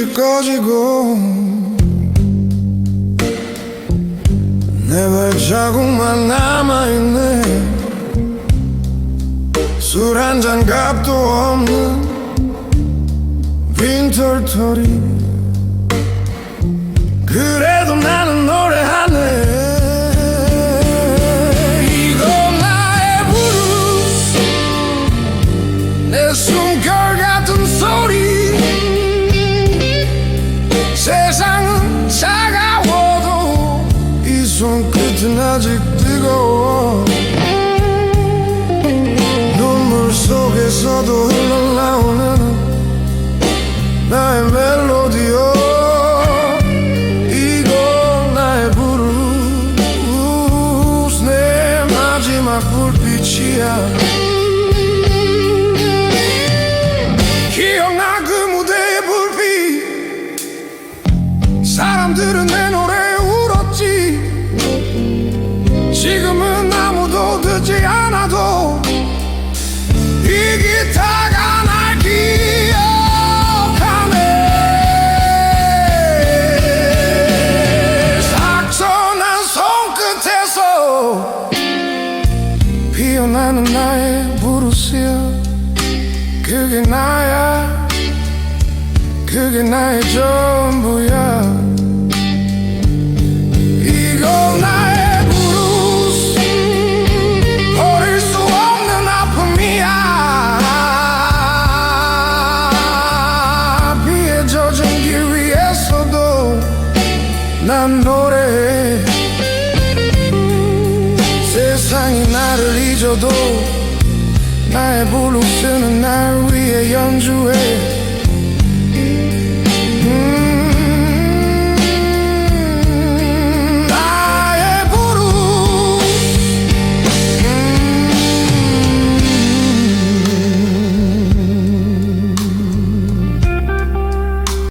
빛이 꺼지고 내 발자국만 남아있네. 술 한 잔 값도 없는 빈털터리. 그래도 나는 노래하네. 이건 나의 부름. 내 숨. 세상은 차가워도 이 손끝은 아직 뜨거워. 눈물 속에서도 흘러나오는 나의 멜로디요. 이건 나의 브루스 내 마지막 불빛이야 나는 나의 브루스야. 그게 나야. 그게 나의 전부야. 이거 나의 브루스 버릴 수 없는 아픔이야. 비에 젖은 길 위에서도 난 노래해. 세상이 나를 잊어도 나의 블루스는 날 위해 연주해